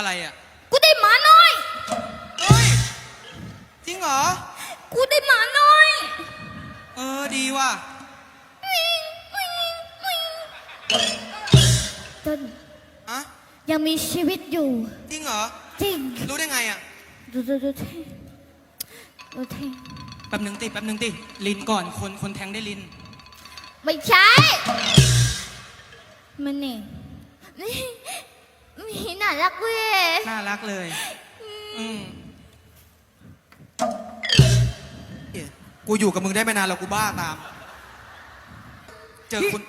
อะไรอะ กูได้หมาน้อย เฮ้ย จริงเหรอ กูได้หมาน้อยเออดีว่ะเต้นอะยังมีชีวิตอยู่ จริงเหรอ จริง รู้ได้ไงอะ ดูดูดูเท่ดูเท่แป๊บหนึ่งติแป๊บหนึ่งติ ลินก่อนคนคนแทงได้ลิน ไม่ใช่ มันนี่ นี่มีน่ารักเว้ยน่ารักเลย อืมเอ๊ะกูอยู่กับมึงได้ไม่นานแล้วกูบ้าตาม เจอคุณ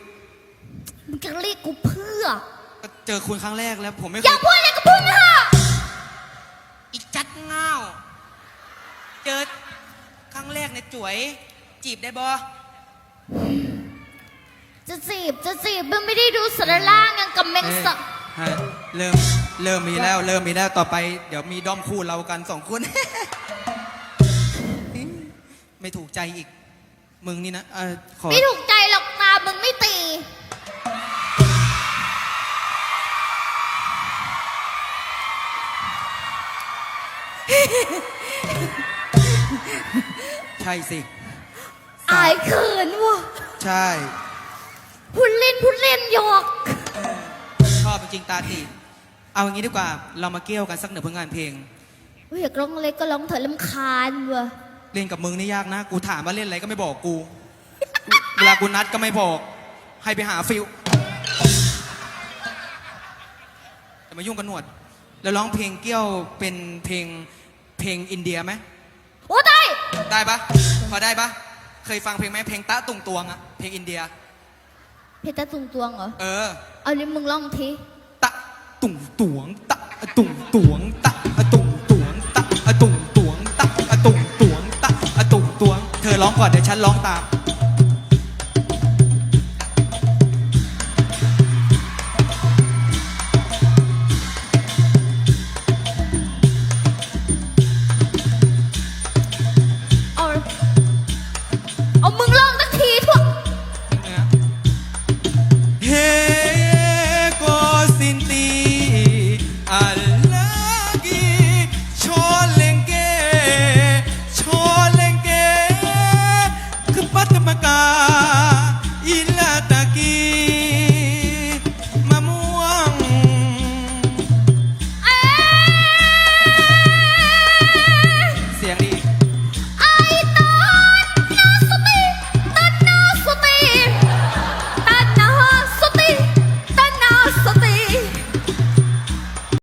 มึงจะเรียกกูเพื่อ เจอคุณครั้งแรกแล้วผมไม่อเคย่ายพูดอะไรก็พูดนะอีจัดเง่าเจอครั้งแรกในยจ๋วยจีบได้บอจะจีบจะจีบมึงไม่ได้ดูสารล่างยังกับแมงสับเฮ้ย เริ่มเริ่มมีแล้ว เริ่มมีแล้วต่อไป เดี๋ยวมีด้อมคู่เรากันสองคน ไม่ถูกใจอีก มึงนี่นะเออขอไม่ถูกใจหรอกตามึงไม่ตี ใช่สิ อายเขินว่ะใช่ พูดเล่นพูดเล่นหยอก ชอบจริงๆตาตี เอาอย่างนี้ดีกว่าเรามาเกี่ยวกันสักหนึ่งผลงานเพลงเฮ้ยอยากร้องอะไรก็ร้องเถอะลำคาญว่ะเล่นกับมึงนี่ยากนะ กูถามว่าเล่นอะไรก็ไม่บอกกู เวลากูนัดก็ไม่บอก ให้ไปหาฟิลจะมายุ่งกันหนวด แล้วร้องเพลงเกี่ยวเป็นเพลงเพลงอินเดียไหมโอ้ได้ได้ปะพอได้ปะเคยฟังเพลงไหมเพลงตะตุงตวงอะเพลงอินเดีย เพชรตาตุงตวงเหรอ เออ เอาลิ้นมึงร้องทีตะ ตุงตวงตะตุงตวงตะตุงตวงตะตุงตวงตะตุงตวงตะตุงตวง เธอร้องก่อนเดี๋ยวฉันร้องตามเอาเอามึง